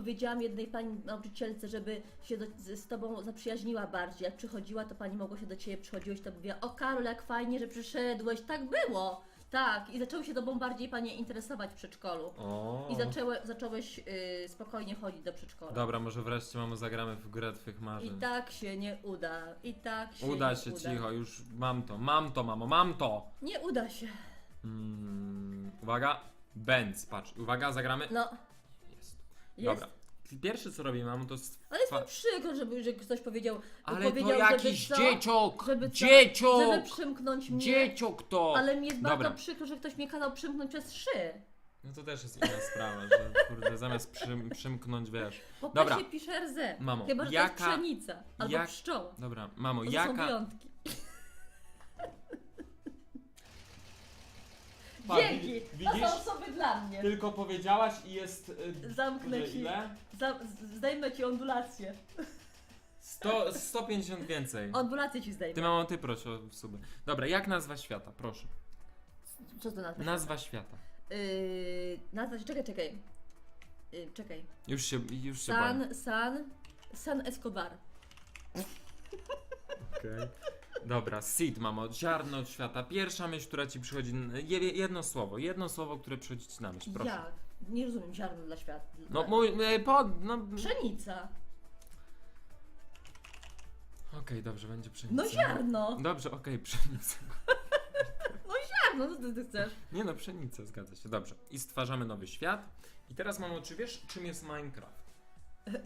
powiedziałam jednej pani nauczycielce, żeby się do, z, z tobą zaprzyjaźniła bardziej. Jak przychodziła, to pani mogło się do ciebie przychodziłeś, to mówiła, o Karol, jak fajnie, że przyszedłeś. Tak było. Tak. I zaczęły się tobą bardziej panie interesować w przedszkolu. O. I zaczęły, zacząłeś y, spokojnie chodzić do przedszkola. Dobra, może wreszcie mamo zagramy w grę twych I marzeń. tak się nie uda. I tak się Uda nie się, uda. cicho, już mam to, mam to, mamo, mam to! Nie uda się. Mm, uwaga, Benz, patrz, uwaga, zagramy. No, Jest. Dobra. Pierwsze co robię, mamo, to jest. Ale jest mi przykro, żeby że ktoś powiedział, Ale powiedział, to jakiś żeby co, dzieciok! żeby co, dzieciok! żeby przymknąć mnie. Dzieciok to! Ale mi jest Dobra. bardzo przykro, że ktoś mnie kazał przymknąć przez szy. No to też jest inna sprawa, że kurde, zamiast przym, przymknąć, wiesz. Po Dobra. się pisze RZ. Mamo, Chyba, że to jaka- jest pszenica. Albo jak- pszczoła. Dobra, mamo, To są jaka. wyjątki. Dzięki! To widzisz? są osoby dla mnie. Tylko powiedziałaś i jest. y, Zamknę ci. Ile? Za, z- zdejmę ci ondulację. 100, 150 więcej. Ondulację ci zdejmę. Ty mamo, ty proszę o suby. Dobra, jak nazwa świata? Proszę. Co to nazwa? Nazwa świata. Yy, nazwa się, czekaj, czekaj. Yy, czekaj. Już się, już się boję. San, San, San Escobar. Okej. Dobra, seed, mamo, ziarno świata. Pierwsza myśl, która ci przychodzi. je- Jedno słowo, jedno słowo, które przychodzi ci na myśl, proszę. Jak? Nie rozumiem ziarno dla świata. No mój, e, po, no. Pszenica. Okej, dobrze, będzie pszenica. No ziarno. Dobrze, okej, pszenica. Ziarno, co ty, ty chcesz? Nie no, pszenica, zgadza się. Dobrze. I stwarzamy nowy świat. I teraz mamo, czy wiesz, czym jest Minecraft?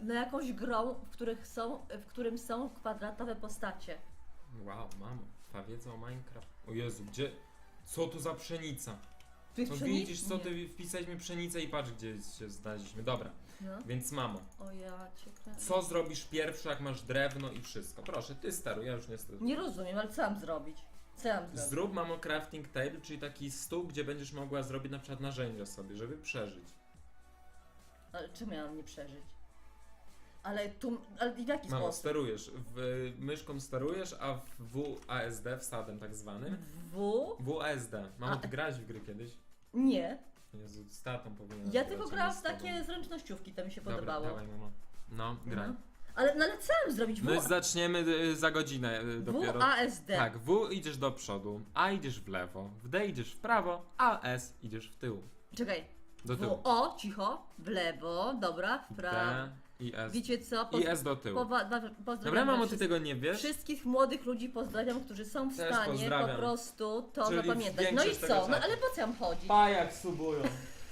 Na jakąś grą, w, których są, w którym są kwadratowe postacie. Wow, mamo, ta wiedza o Minecraft. O Jezu, gdzie. Co tu za pszenica? Jest No pszenic? widzisz, co Nie. ty wpisaliśmy pszenicę i patrz, gdzie się znaleźliśmy. Dobra, No. więc mamo, O ja cię kręcę. co zrobisz pierwszy, jak masz drewno i wszystko? Proszę, ty steruj, ja już nie steruję. Nie rozumiem, ale co mam zrobić? Co mam zrobić? Zrób mamo crafting table, czyli taki stół, gdzie będziesz mogła zrobić na przykład narzędzia sobie, żeby przeżyć. Ale czemu ja mam nie przeżyć? Ale tu, ale w jaki Mamo, sposób? sterujesz. W, myszką sterujesz, a w WASD, wsadem tak zwanym. W? WASD. Mamo, A- ty w gry kiedyś? Nie. Jezu, z tatą powinien Ja tylko grałam w takie zręcznościówki, to mi się Dobra, podobało. dawaj mamo. No, graj. No. Ale, no ale co mam zrobić? W, My zaczniemy y, za godzinę y, dopiero. WASD. Tak, W idziesz do przodu, A idziesz w lewo, w D idziesz w prawo, a S idziesz w tył. Czekaj. Do W, tyłu. o, cicho, w lewo, dobra, w prawo. D i S. Wiecie co? I S do tyłu. powa- wa- pozdrawiam Dobra, mamo, ty wszystkich- tego nie wiesz? Wszystkich młodych ludzi pozdrawiam, którzy są w Też stanie po pozdrawiam. prostu to Czyli zapamiętać. No i większość tego co? No czatu. ale po co ja mam chodzić? Pajak subują.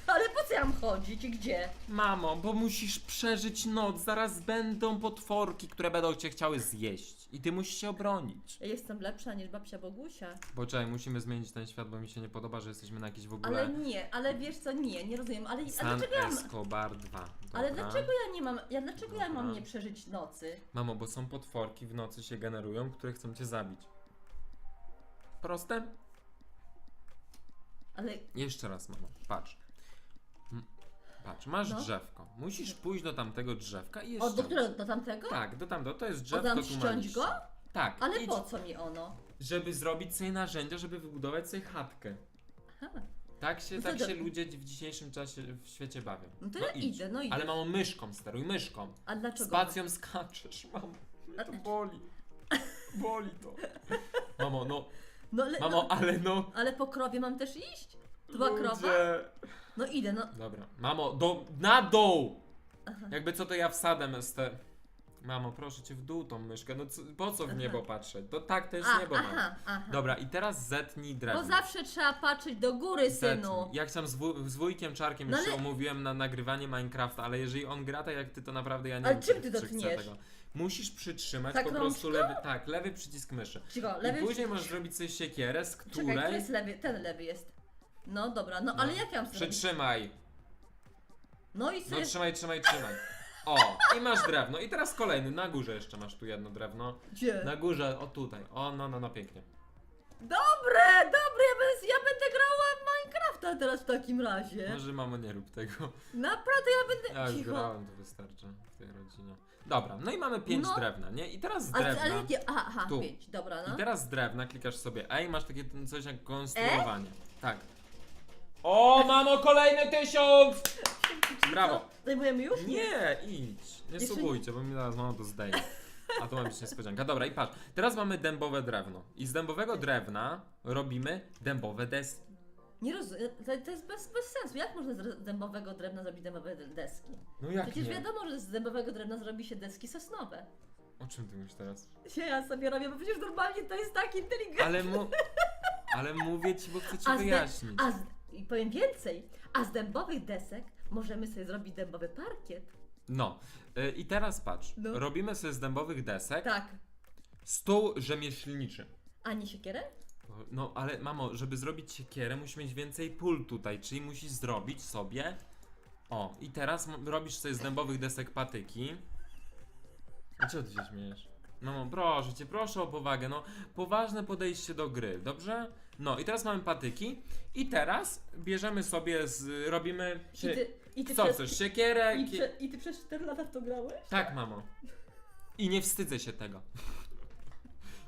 Ale po co ja mam chodzić i gdzie? Mamo, bo musisz przeżyć noc, zaraz będą potworki, które będą cię chciały zjeść. I ty musisz się obronić. Ja jestem lepsza niż babcia Bogusia. Poczekaj, musimy zmienić ten świat, bo mi się nie podoba, że jesteśmy na jakiś w ogóle... Ale nie, ale wiesz co, nie, nie rozumiem. Ale, ale San dlaczego ja mam... Escobar 2. Ale Dobra. dlaczego ja nie mam... Ja dlaczego ja mam Dobra. nie przeżyć nocy? Mamo, bo są potworki w nocy się generują, które chcą cię zabić. Proste? Ale Jeszcze raz, mamo. Patrz. Patrz, masz No. drzewko. Musisz pójść do tamtego drzewka i o, jeszcze... do którego? Do tamtego? Tak, do tamtego. To jest O, drzewko tam tu ściąć go? Tak. Ale idź, po co mi ono? Żeby zrobić sobie narzędzia, żeby wybudować sobie chatkę. Aha. Tak się, No to tak się ludzie w dzisiejszym czasie w świecie bawią. No to ja idź. idę, no idę. Ale mamo, myszką steruj, myszką. A dlaczego? Spacją skaczesz, mamo. Mnie to boli. Boli to. Mamo, no, No, ale, mamo, no, ale no. ale po krowie mam też iść? To była krowa? ludzie. No idę, no. Dobra, mamo, do, na dół! Aha. Jakby co to ja wsadem z te... Mamo, proszę cię w dół tą myszkę, no co, po co w niebo patrzeć? To tak, to jest A, niebo, mamo. aha, aha. Dobra, i teraz zetnij drewno. Bo zawsze trzeba patrzeć do góry, Zetnij. synu. Ja chciałem z, wuj- z wujkiem Czarkiem No już się ale- omówiłem na nagrywanie Minecrafta, ale jeżeli on gra tak jak ty, to naprawdę ja nie Ale wiem, czym czy, ty czy chcę tego. Musisz przytrzymać Tak po prostu rączką? lewy, tak, lewy przycisk myszy. Cicho, I lewy... później możesz zrobić sobie siekierę, z Czekaj, to której... jest lewy, ten lewy jest. No dobra, no, No. ale jak ja mam zrobić? Przytrzymaj. No i No sobie... trzymaj, trzymaj, trzymaj. O, i masz drewno. I teraz kolejny, na górze jeszcze masz tu jedno drewno. Gdzie? Na górze, o tutaj. O, no, no, no, pięknie. Dobre, dobre, ja będę, ja będę grała w Minecrafta teraz w takim razie. Może mamo nie rób tego. Naprawdę ja będę... Ja już Cicho. grałem, to wystarczy w tej rodzinie. Dobra, no i mamy pięć No. drewna, nie? I teraz z drewna... ale jakie... Aha, aha, Tu. pięć, dobra, no. I teraz z drewna klikasz sobie A i masz takie coś jak konstruowanie. Tak. O, mamo, kolejny tysiąc! Brawo. Co? Zajmujemy już? Nie, idź. Nie Jeszcze subujcie, bo mi zaraz mama to zdejmie. A to ma być niespodzianka. Dobra, i patrz. Teraz mamy dębowe drewno. I z dębowego drewna robimy dębowe deski. Nie rozumiem, to, to jest bez, bez sensu. Jak można z dębowego drewna zrobić dębowe deski? No jak Przecież nie? wiadomo, że z dębowego drewna zrobi się deski sosnowe. O czym ty mówisz teraz? Się ja sobie robię, bo przecież normalnie to jest tak inteligentne. Ale mu... Ale mówię ci, bo chcę ci A z, dę- wyjaśnić. a z, I powiem więcej, a z dębowych desek możemy sobie zrobić dębowy parkiet. No. y, I teraz patrz. No. Robimy sobie z dębowych desek Tak. stół rzemieślniczy. A nie siekierę? No, ale mamo, żeby zrobić siekierę, musi mieć więcej pól tutaj, czyli musisz zrobić sobie. O, i teraz m- robisz sobie z dębowych desek patyki. A czego ty się śmiejesz? Mamo, proszę cię, proszę o powagę, no, poważne podejście do gry, dobrze? No, i teraz mamy patyki, i teraz bierzemy sobie, z, robimy. I ty, i ty co przez, chcesz, siekierę? i, prze, I ty przez 4 lata w to grałeś? Tak, mamo. I nie wstydzę się tego.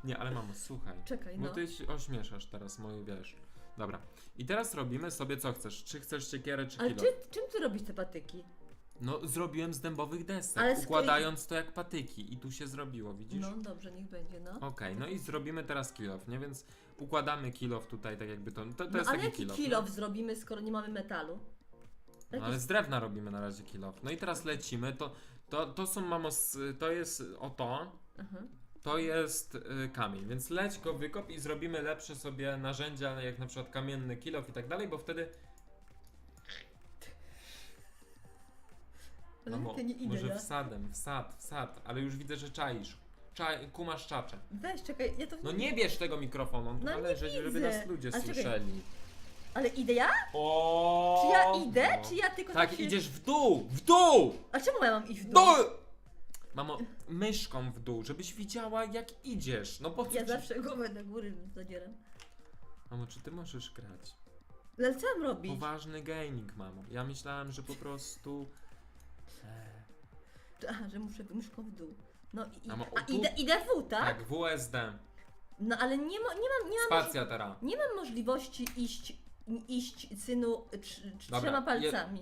Nie, ale mamo, słuchaj. Czekaj, Bo no. ty się ośmieszasz teraz moje, wiesz. Dobra. I teraz robimy sobie co chcesz. Czy chcesz siekierę, czy Ale kilo? czy, czym ty robisz te patyki? No, zrobiłem z dębowych desek, Ale z układając to jak patyki. I tu się zrobiło, widzisz? No dobrze, niech będzie, no. Okej, no i zrobimy teraz kilof, nie? Więc układamy kilof tutaj, tak jakby to. To, to no jest ale taki jaki kilof. kilof zrobimy, skoro nie mamy metalu? No, ale z drewna robimy na razie kilof. No i teraz lecimy. To, to, to są mamo, z, to jest o to. Aha. To jest y, kamień, więc leć go wykop i zrobimy lepsze sobie narzędzia, jak na przykład kamienny kilof i tak dalej, bo wtedy Mamo, to nie idę, może ja. wsadem, wsad, wsad, ale już widzę, że czaisz. Czaj, kumasz czacze. Weź, czekaj, ja to... No nie bierz tego mikrofonu, on tu No ma nie leżeć, żeby widzę. nas ludzie czekaj. słyszeli. Ale idę ja? O! Czy ja idę, No. czy ja tylko Tak, się... idziesz w dół, w dół! A czemu ja mam iść w W dół? dół! Mamo, myszką w dół, żebyś widziała jak idziesz. No po co Ja ci... zawsze głowę do góry zadzieram. Mamo, czy ty możesz grać? No ale co mam robić? Poważny gaming, mamo. Ja myślałem, że po prostu... Aha, że muszę myszką w dół. No i... O A tu- idę, idę w, tak? Tak, WSD. No ale nie, ma, nie mam... Nie mam Spacja teraz. Nie mam możliwości iść, iść synu trz, trz, Dobra, trzema je- palcami.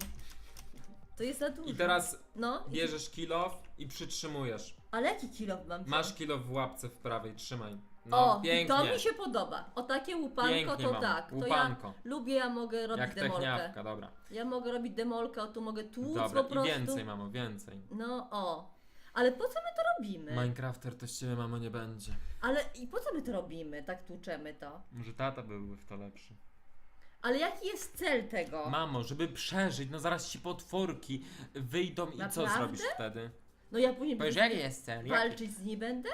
To jest za dużo. I teraz No, i- bierzesz kilof i przytrzymujesz. ale jaki kilo mam? Masz kilo w łapce w prawej, trzymaj. No, o, i pięknie. to mi się podoba. O takie łupanko Pięknie, to mamo. tak. To Łupanko. ja lubię, ja mogę robić Jak demolkę. techniawka, dobra. Ja mogę robić demolkę, o tu mogę tłuc Dobra, po i prostu. więcej, mamo, więcej. No o. Ale po co my to robimy? Minecrafter to z ciebie, mamo, nie będzie. Ale i po co my to robimy? Tak tłuczemy to. Może tata byłby w to lepszy. Ale jaki jest cel tego? Mamo, żeby przeżyć, no zaraz ci potworki wyjdą i co Naprawdę? zrobisz wtedy? No ja później Powiesz, będę jaki jest cel? Jaki? walczyć z nim będę?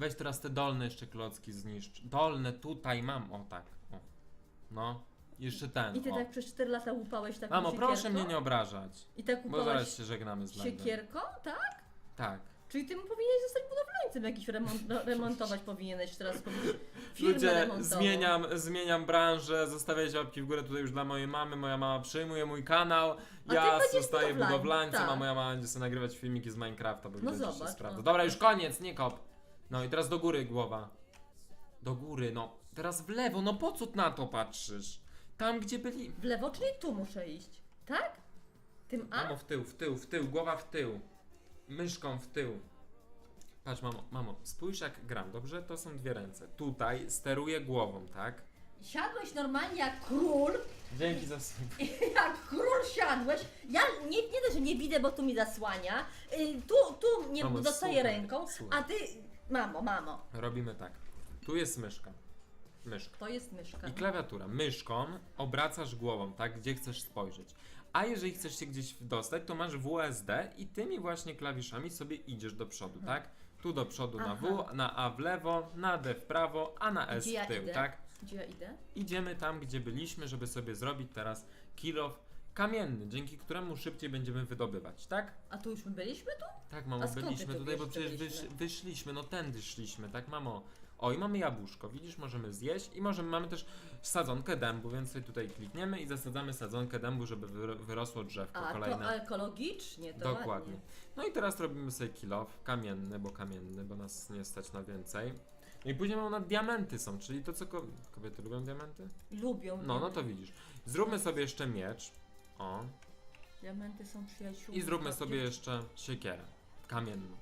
Weź teraz te dolne jeszcze klocki zniszcz. Dolne tutaj mam, o tak. O. No, jeszcze ten. I ty o. tak przez 4 lata łupałeś taką Mamo, proszę mnie nie obrażać. I tak Bo łupałeś zaraz się żegnamy z live'em. siekierką, tak? Tak. Czyli ty powinieneś zostać budowlańcem jakiś remont, no, remontować powinieneś teraz firmę Ludzie, remontową. zmieniam, zmieniam branżę, zostawiajcie łapki w górę tutaj już dla mojej mamy, moja mama przyjmuje mój kanał, A ja ty będziesz zostaję budowlańcem, budowlańcem, a tak. moja mama będzie sobie nagrywać filmiki z Minecrafta, bo No widać, że się zobacz, sprawdza. no. Dobra, już koniec, nie kop. No i teraz do góry głowa. Do góry, no. Teraz w lewo, no po co na to patrzysz? Tam, gdzie byli... W lewo, czyli tu muszę iść, tak? Tym A? Mamo, w tył, w tył, w tył, głowa w tył. Myszką w tył. Patrz, mamo, mamo, spójrz jak gram, dobrze? To są dwie ręce. Tutaj steruję głową, tak? Siadłeś normalnie jak król, Dzięki za sub. jak król siadłeś. Ja nie, nie dość, że nie widzę, bo tu mi zasłania. Y, tu, tu nie Mamo, dostaję słuchaj, ręką, słuchaj. a ty... Mamo, mamo, Robimy tak. Tu jest myszka. Myszka. to jest myszka. I klawiatura. Myszką obracasz głową, tak, gdzie chcesz spojrzeć. A jeżeli chcesz się gdzieś dostać, to masz WSD i tymi właśnie klawiszami sobie idziesz do przodu, tak? Tu do przodu na W, Mhm. Na A w lewo, na D w prawo, a na S Gdzie ja w tył, idę? tak? Gdzie ja idę? Idziemy tam, gdzie byliśmy, żeby sobie zrobić teraz kilof kamienny, dzięki któremu szybciej będziemy wydobywać, tak? A tu już my byliśmy tu? Tak, mamo, A skąd ty byliśmy tu tutaj, bo że przecież wysz, wyszliśmy, no tędy szliśmy, tak, mamo? O, i mamy jabłuszko, widzisz, możemy zjeść i możemy, mamy też sadzonkę dębu, więc sobie tutaj klikniemy i zasadzamy sadzonkę dębu, żeby wyro- wyrosło drzewko A, kolejne. to ekologicznie, to Dokładnie. ładnie. No i teraz robimy sobie kilof kamienny, bo kamienny, bo nas nie stać na więcej. No i później mamy na diamenty są, czyli to co ko- kobiety lubią diamenty? Lubią. No, no to widzisz. Zróbmy sobie jeszcze miecz. O. Diamenty są przyjaciółmi. I zróbmy Tak, sobie jeszcze siekierę. Kamienną.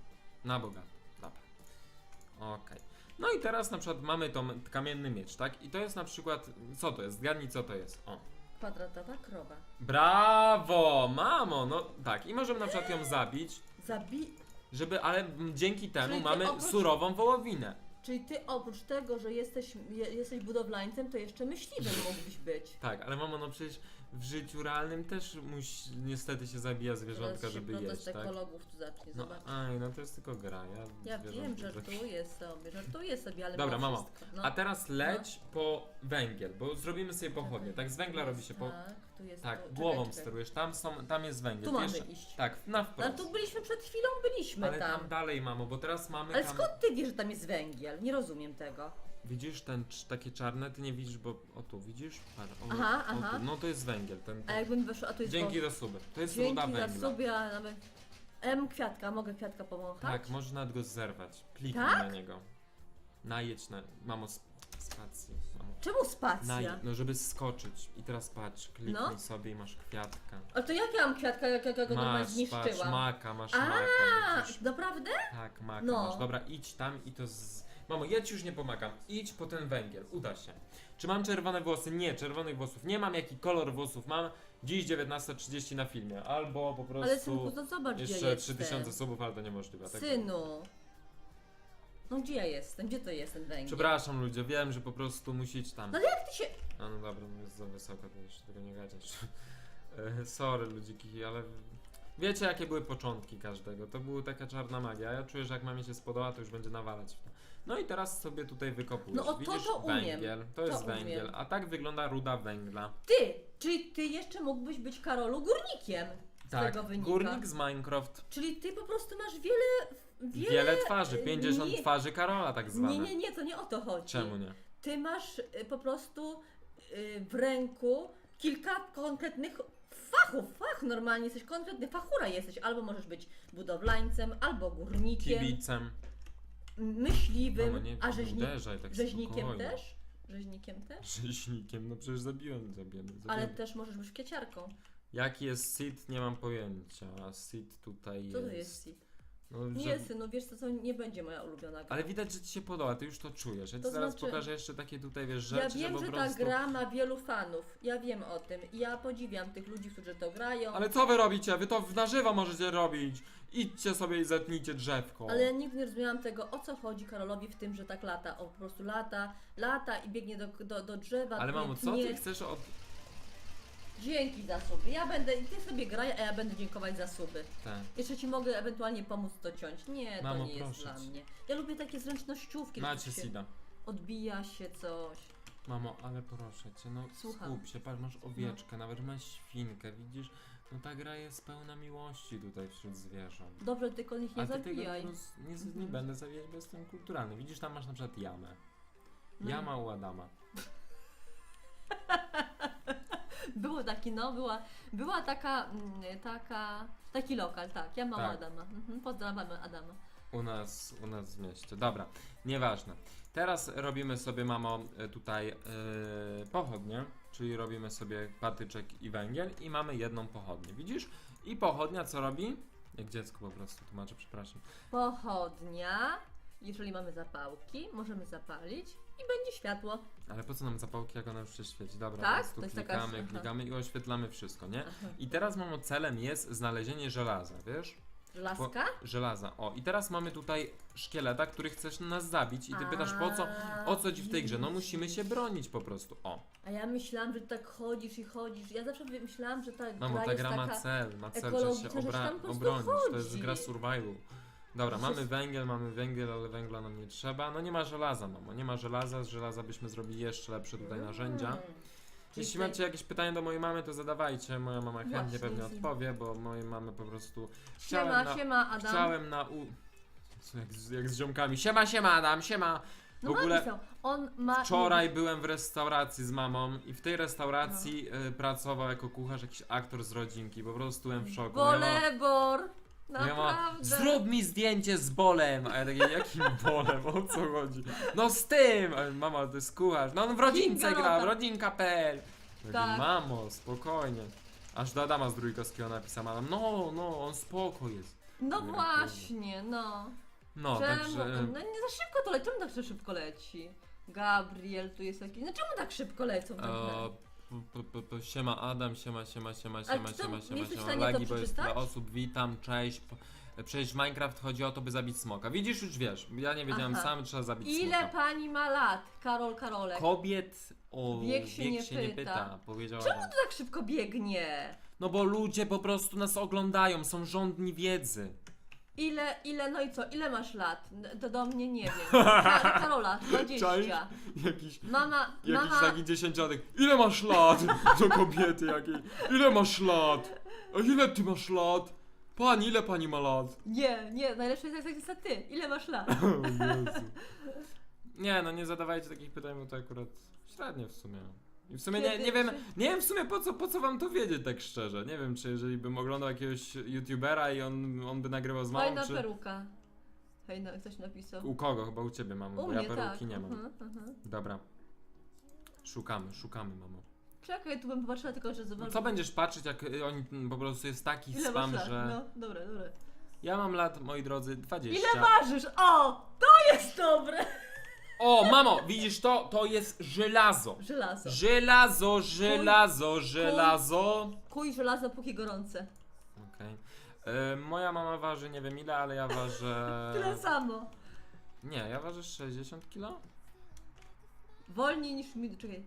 Na bogato. Dobra. Okej. No i teraz na przykład mamy tą kamienny miecz, tak? I to jest na przykład. Co to jest? Zgadnij co to jest. O. Kwadratowa krowa. Brawo! Mamo! No tak. I możemy na przykład ją zabić, Zabi... żeby, ale dzięki temu Czyli ty mamy oprócz- surową wołowinę. Czyli ty oprócz tego, że jesteś, je, jesteś budowlańcem, to jeszcze myśliwym mógłbyś być. Tak, ale mamo, no przecież w życiu realnym też musi, niestety się zabija zwierzątka, Teraz się żeby protest jeść, tak? ekologów tu zacznie, No, zobacz. aj, no to jest tylko gra. Ja, Ja wiem, zwierzątka- żartuję sobie, żartuję sobie, ale Dobra, mimo mamo, wszystko. No. A teraz leć po węgiel, bo zrobimy sobie pochodnie. Tak, z węgla robi się po... Tak, tu jest Tak, tu, głową czekaj, czekaj. sterujesz, tam, są, tam jest węgiel. Tu mamy iść. Tak, na Ale wprost. tu byliśmy przed chwilą, byliśmy Ale tam. tam dalej, mamo, bo teraz mamy Ale skąd ty wiesz, że tam jest węgiel? Nie rozumiem tego. Widzisz ten cz- takie czarne? Ty nie widzisz, bo... O tu, widzisz? Patrz, o, Aha, o, aha. Tu. No to jest węgiel. Ten, A ten. jakbym weszła, a tu jest Dzięki za suby. To jest ruda Dzięki węgla. za sobie, a nawet... M kwiatka, mogę kwiatka pomachać? Tak, możesz nawet go zerwać. Kliknij Tak? na niego. Najedź na... Mamo, sp- spacji. Czemu spacja? Naj... No żeby skoczyć. I teraz patrz, kliknij No. sobie i masz kwiatka. Ale to jak ja mam kwiatka, jak ja go normalnie Masz, patrz, zniszczyłam? maka, masz A, maka. widzisz? naprawdę? Tak, maka No. masz. Dobra, idź tam i to z... Mamo, ja ci już nie pomagam. Idź po ten węgiel, uda się. Czy mam czerwone włosy? Nie, czerwonych włosów nie mam. Jaki kolor włosów mam? Dziś 19.30 na filmie. Albo po prostu... Ale synku, to zobacz gdzie Jeszcze jestem. 3000 subów, ale to niemożliwe. Tak? Synu. No gdzie ja jestem? Gdzie to jest ten węgiel? Przepraszam ludzie, wiem, że po prostu musicie tam. No jak ty się... A no dobra, no jest za wysoko, to już tego nie gadasz. E, Sorry ludziki, ale wiecie jakie były początki każdego. To była taka czarna magia. Ja czuję, że jak mamie się spodoba, to już będzie nawalać w to. No i teraz sobie tutaj wykopujesz. No o to Widzisz to umiem. węgiel, to To jest umiem. węgiel, a tak wygląda ruda węgla. Ty! Czyli ty jeszcze mógłbyś być Karolu górnikiem Tak, tego wynika. górnik z Minecraft. Czyli ty po prostu masz wiele... Wiele, Wiele twarzy, y, 50 nie, twarzy Karola tak zwane. Nie, nie, nie, to nie o to chodzi. Czemu nie? Ty masz y, po prostu y, w ręku kilka konkretnych fachów. Fach normalnie jesteś konkretny, fachura jesteś. Albo możesz być budowlańcem, albo górnikiem, Kibicem. myśliwym, Mamo, nie a rzeźni... tak rzeźnikiem spokojnie. też? Rzeźnikiem też? Rzeźnikiem, no przecież zabiłem, zabiłem. zabiłem. Ale też możesz być kwieciarką. Jaki jest seed, nie mam pojęcia. A seed tutaj Co jest. to jest seed? No, że- Nie, synu, wiesz co, to nie będzie moja ulubiona gra. Ale widać, że ci się podoba, ty już to czujesz. Ja ci To zaraz znaczy- pokażę jeszcze takie tutaj, wiesz, Ja rzeczy, wiem, że po ta prostu... gra ma wielu fanów. Ja wiem o tym. I ja podziwiam tych ludzi, którzy to grają. Ale co wy robicie? Wy to w- na żywo możecie robić. Idźcie sobie i zetnijcie drzewko. Ale ja nigdy nie rozumiałam tego, o co chodzi Karolowi w tym, że tak lata. O, po prostu lata, lata i biegnie do, do, do drzewa. Ale mamo, co tnie. ty chcesz od... Dzięki za suby. Ja będę, ty sobie graj, a ja będę dziękować za suby. Te. Jeszcze ci mogę ewentualnie pomóc to ciąć. Nie, Mamo, to nie jest proszę dla cię. mnie. Ja lubię takie zręcznościówki, że Macie się Sida. odbija się coś. Mamo, ale proszę cię, no Słucham. skup się, patrz, masz owieczkę, nawet masz świnkę, widzisz? No ta gra jest pełna miłości tutaj wśród zwierząt. Dobrze, tylko ich nie A ty tego zabijaj. nie, roz, nie, z- nie Mhm. będę zabijać, bo jestem kulturalny. Widzisz, tam masz na przykład jamę. No. Jama u Adama. Było taki, no, była, była taka, mm, taka, taki lokal, tak, ja mama Tak. Adama. Mhm, pozdrawiamy Adama. U nas, u nas w mieście. Dobra, nieważne. Teraz robimy sobie, mamo, e, tutaj yy, pochodnie, czyli robimy sobie patyczek i węgiel i mamy jedną pochodnię, widzisz? I pochodnia co robi? Jak dziecko po prostu tłumaczę, przepraszam. Pochodnia, jeżeli mamy zapałki, możemy zapalić i będzie światło. Ale po co nam zapałki, jak ona już się świeci? Dobra, Tak? więc tu To jest taka- klikamy, aha. klikamy i oświetlamy wszystko, nie? I teraz, mamo, celem jest znalezienie żelaza, wiesz? Laska? Żelaza. O, i teraz mamy tutaj szkieleta, który chcesz nas zabić i ty pytasz po co, o co ci w tej grze? No musimy się bronić po prostu. O, A ja myślałam, że tak chodzisz i chodzisz. Ja zawsze myślałam, że ta mamo, gra ta jest gra ma taka... cel, ma cel, że ekologiczna, się że obra- tam po prostu obronić. To jest chodzi. gra survival. Dobra, mamy węgiel, mamy węgiel, ale węgla nam nie trzeba. No nie ma żelaza, mamo, nie ma żelaza, z żelaza byśmy zrobili jeszcze lepsze tutaj narzędzia. Mm. Czyli Jeśli macie jakieś pytania do mojej mamy, to zadawajcie. Moja mama chętnie Właśnie, pewnie odpowie, bo mojej mamy po prostu. Siema, na, siema Adam. Chciałem na u. Co, Jak z, jak z ziomkami. Siema, siema, Adam, siema. W no ogóle napisał. On ma... wczoraj byłem w restauracji z mamą i w tej restauracji y, pracował jako kucharz jakiś aktor z rodzinki. Po prostu byłem w szoku. Moja mama- Bolebor! Moja mama, Naprawdę. Zrób mi zdjęcie z bolem! A ja takie, jakim bolem? O co chodzi? No z tym! A mama, to jest kucharz. No on w rodzince Kinga gra, w rodzinka.pl. Tak. Mamo, spokojnie. Aż do Adama z Trójkowskiego napisała, no, no, on spoko jest. No Nie, właśnie, no. No, czemu? także... No nie za szybko to leci. Czemu tak szybko leci? Gabriel tu jest taki. No czemu tak szybko lecą? te E? P- p- p- siema Adam, siema, siema, siema, siema, to siema, nie siema, jesteś w siema, stanie to Lagi, bo jest przeczytać? dla osób, witam, cześć. P- Przecież w Minecraft chodzi o to, by zabić smoka. Widzisz, już wiesz, ja nie wiedziałem Aha. sam, trzeba zabić Ile smoka. pani ma lat? Karol Karolek. Kobiet o Wiek się nie pyta. pyta, powiedziała Czemu Adam. to tak szybko biegnie? No bo ludzie po prostu nas oglądają, są żądni wiedzy. Ile, ile, no i co? Ile masz lat? To do mnie nie wiem. Ka- Karola, 20. Jakiś, Mama, jakiś mama, taki dziesięciolatek. Ile masz lat? Do kobiety jakiej. Ile masz lat? A ile ty masz lat? Pani, ile pani ma lat? nie, nie, najlepsze jest jak jest ty. Ile masz lat? O Jezu. Nie, no nie zadawajcie takich pytań, bo to akurat średnio w sumie. I w sumie nie, Kiedy- nie wiem, nie wiem w sumie po co, po co wam to wiedzieć tak szczerze. Nie wiem, czy jeżeli bym oglądał jakiegoś youtubera i on, on by nagrywał z mamą, Fajna czy... peruka. Hej, no, ktoś napisał. U kogo? Chyba u ciebie mam, U bo mnie, ja peruki tak. nie mam. Mhm, mhm. Dobra. Szukamy, szukamy, mamo. Czekaj, tu bym popatrzyła tylko, że No co będziesz patrzeć, jak y, oni mm, po prostu jest taki Ile masz spam, lat? że... No, dobra, dobra. Ja mam lat, moi drodzy, 20. Ile ważysz? O! To jest dobre! O, mamo, widzisz to? To jest żelazo. Żelazo. Żelazo, żelazo, żelazo. Kuj żelazo póki gorące. Okej. E, Moja mama waży nie wiem ile, ale ja ważę... Tyle samo. Nie, ja ważę 60 kilo? Wolniej niż mi. Czekaj.